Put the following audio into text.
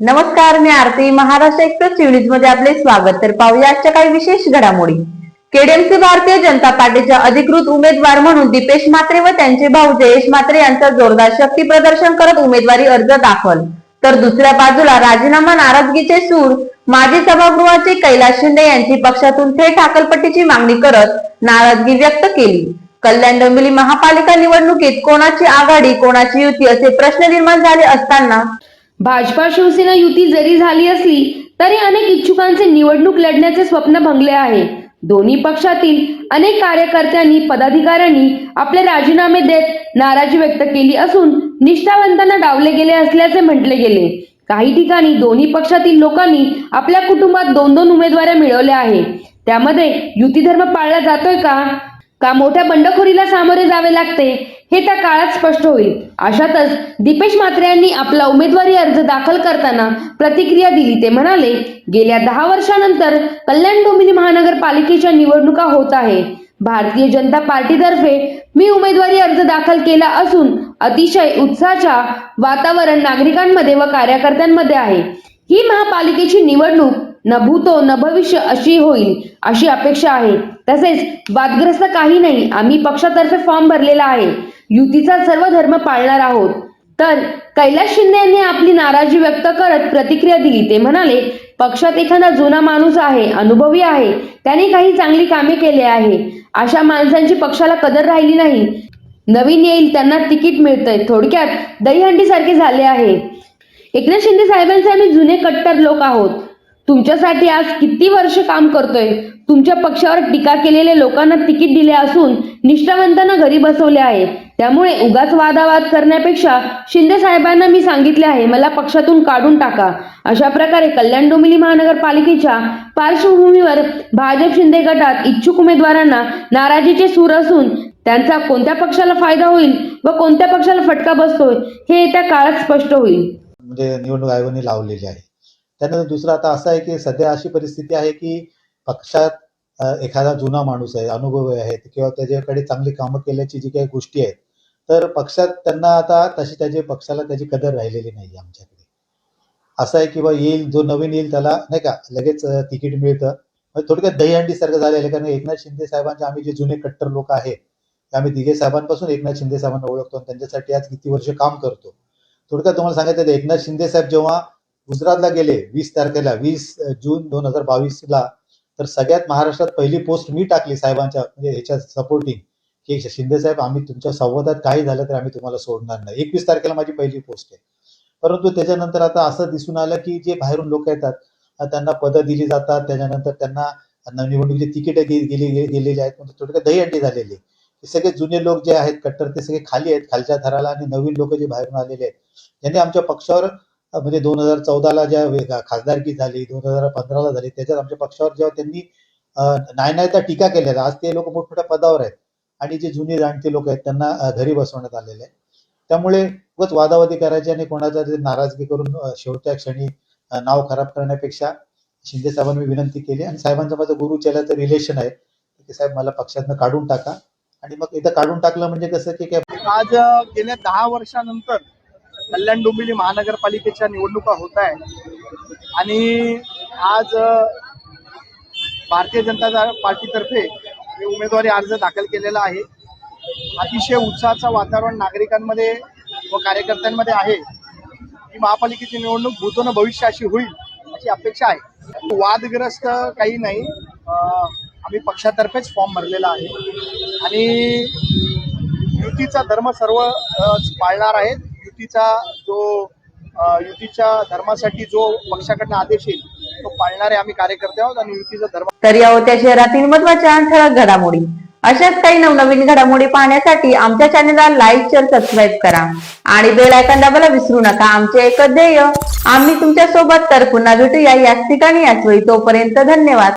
नमस्कार मी आरती महाराष्ट्र एक्सप्रेस न्यूजमध्ये आपले स्वागत. तर पाहूया आजच्या काही विशेष घडामोडी. केडीएमसी भारतीय जनता पार्टीच्या अधिकृत उमेदवार म्हणून दीपेश म्हात्रे व त्यांचे भाऊ जयेश म्हात्रे यांचा जोरदार शक्ती प्रदर्शन करत उमेदवारी अर्ज दाखल. तर दुसऱ्या बाजूला राजीनामा नाराजगीचे सूर माजी सभागृहाचे कैलास शिंदे यांची पक्षातून थेट हाकलपट्टीची मागणी करत नाराजगी व्यक्त केली. कल्याण डोंबिवली महापालिका निवडणुकीत कोणाची आघाडी कोणाची युती असे प्रश्न निर्माण झाले असताना भाजपा शिवसेना युती जरी झाली असली तरी अनेक इच्छुकांचे निवडणूक लढण्याचे स्वप्न भंगले आहे. दोन्ही पक्षातील अनेक कार्यकर्त्यांनी पदाधिकाऱ्यांनी आपले राजीनामे देत नाराजी व्यक्त केली असून निष्ठावंतांना डावले गेले असल्याचे म्हटले गेले. काही ठिकाणी दोन्ही पक्षातील लोकांनी आपल्या कुटुंबात दोन दोन उमेदवाऱ्या मिळवल्या आहे त्यामध्ये युती धर्म पाळला जातोय का? का मोठ्या बंडखोरीला सामोरे जावे लागते? हे त्या काळात स्पष्ट होईल. अशातच दीपेश म्हात्रे यांनी आपला उमेदवारी अर्ज दाखल करताना प्रतिक्रिया दिली. ते म्हणाले गेल्या दहा वर्षानंतर कल्याण डोंबिवली महानगरपालिकेच्या निवडणुका होत आहे. भारतीय जनता पार्टीतर्फे मी उमेदवारी अर्ज दाखल केला असून अतिशय उत्साहाच्या वातावरण नागरिकांमध्ये व कार्यकर्त्यांमध्ये आहे. ही महापालिकेची निवडणूक न भूतो न भविष्य अशी होईल अशी अपेक्षा आहे. तसेच वादग्रस्त काही नाही. आम्ही पक्षातर्फे फॉर्म भरलेला आहे. युतीचा सर्व धर्म पाळणार आहोत. तर कैलास शिंदे यांनी आपली नाराजी व्यक्त करत प्रतिक्रिया दिली. ते म्हणाले पक्षात एखादा जुना माणूस आहे अनुभवी आहे त्याने काही चांगली कामे केले आहे. अशा माणसांची पक्षाला कदर राहिली नाही. नवीन येईल त्यांना तिकीट मिळतंय. थोडक्यात दहीहंडी सारखे झाले आहे. एकनाथ शिंदे साहेबांचे आम्ही जुने कट्टर लोक आहोत. तुमच्यासाठी आज किती वर्ष काम करतोय? तुमच्या पक्षावर टीका केलेल्या लोकांना तिकीट दिले असून निष्ठावंतांना घरी बसवले आहे त्यामुळे उगाच वादावाद करण्यापेक्षा शिंदे साहेबांना मी सांगितले आहे मला पक्षातून काढून टाका. अशा प्रकारे कल्याण डोंबिवली महानगरपालिकेच्या पार्श्वभूमीवर भाजप शिंदे गटात इच्छुक उमेदवारांना नाराजीचे सूर असून त्यांचा कोणत्या पक्षाला फायदा होईल व कोणत्या पक्षाला फटका बसतोय हे येत्या काळात स्पष्ट होईल. म्हणजे निवडणूक आयोगाने लावलेली आहे. त्यानंतर दुसरं आता असं आहे की सध्या अशी परिस्थिती आहे की पक्षात एखादा जुना माणूस आहे अनुभवी आहे किंवा त्याच्याकडे चांगली कामं केल्याची जी काही गोष्टी आहेत तर पक्षात त्यांना आता तशी त्याची पक्षाला त्याची कदर राहिलेली नाही आमच्याकडे. असं आहे की बा येईल जो नवीन येईल त्याला नाही का लगेच तिकीट मिळतं. थोडक्यात दहीहंडी सारखं झालेलं कारण एकनाथ शिंदे साहेबांचे आम्ही जे जुने कट्टर लोक आहेत ते आम्ही दिघे साहेबांपासून एकनाथ शिंदे साहेबांना ओळखतो आणि त्यांच्यासाठी आज किती वर्ष काम करतो. थोडक्यात तुम्हाला सांगायचं एकनाथ शिंदे साहेब जेव्हा गुजरातला गेले वीस तारखेला वीस जून दोन हजार बावीसला तर सगळ्यात महाराष्ट्रात पहिली पोस्ट मी टाकली साहेबांच्या म्हणजे ह्याच्या सपोर्टिंग की शिंदे साहेब आम्ही तुमच्या संवादात काही झालं तर आम्ही तुम्हाला सोडणार नाही. एकवीस तारखेला माझी पहिली पोस्ट आहे. परंतु त्याच्यानंतर आता असं दिसून आलं की जे बाहेरून लोक येतात त्यांना पदं दिली जातात त्याच्यानंतर त्यांना निवडणुकीची तिकीट गेली गेलेली आहेत म्हणजे थोडक्यात दहीहंडी झालेली झालेले हे सगळे जुने लोक जे आहेत कट्टर ते सगळे खाली आहेत खालच्या थराला आणि नवीन लोक जे बाहेरून आलेले आहेत ज्यांनी आमच्या पक्षावर म्हणजे दोन हजार चौदाला ज्या खासदारकी झाली दोन हजार पंधराला झाली त्याच्यात आमच्या पक्षावर जेव्हा त्यांनी नाही नाही तर टीका केलेल्या आज ते लोक मोठमोठ्या पदावर आहेत. आणि जे जुने जाणते लोक आहेत त्यांना घरी बसवण्यात आलेले आहे त्यामुळे खूपच वादावादी करायची आणि कोणाचा नाराजगी करून शेवटच्या क्षणी नाव खराब करण्यापेक्षा शिंदे साहेबांनी विनंती केली. आणि साहेबांचं माझं गुरु चेल्याचं रिलेशन आहे. की साहेब मला पक्षातनं काढून टाका. आणि मग इथं काढून टाकलं म्हणजे कसं की आज गेल्या दहा वर्षानंतर कल्याण डोंबिवली महानगरपालिकेच्या निवडणुका होत आहे आणि आज भारतीय जनता पार्टीतर्फे मी उमेदवारी अर्ज दाखल केलेला आहे. अतिशय उत्साहाचं वातावरण नागरिकांमध्ये व कार्यकर्त्यांमध्ये आहे. ही महापालिकेची निवडणूक भूतोन भविष्य अशी होईल अशी अपेक्षा आहे. वादग्रस्त काही नाही. आम्ही पक्षातर्फेच फॉर्म भरलेला आहे. आणि युतीचा धर्म सर्व पाळणार आहेत. युतीचा जो युतीच्या धर्मासाठी जो पक्षाकडनं आदेश येईल तो पाळणारे आम्ही कार्यकर्ते आहोत आणि युतीचा धर्म तर या होत्या शहरातील महत्त्वाच्या ठळक घडामोडी. अशाच काही नवनवीन घडामोडी पाहण्यासाठी आमच्या चॅनलला लाईक शेअर सबस्क्राईब करा. आणि बेल आयकॉन दाबायला विसरू नका. आमचे एकच ध्येय आम्ही तुमच्यासोबत तर पुन्हा भेटूया. याच ठिकाणी याच वेळी तोपर्यंत धन्यवाद.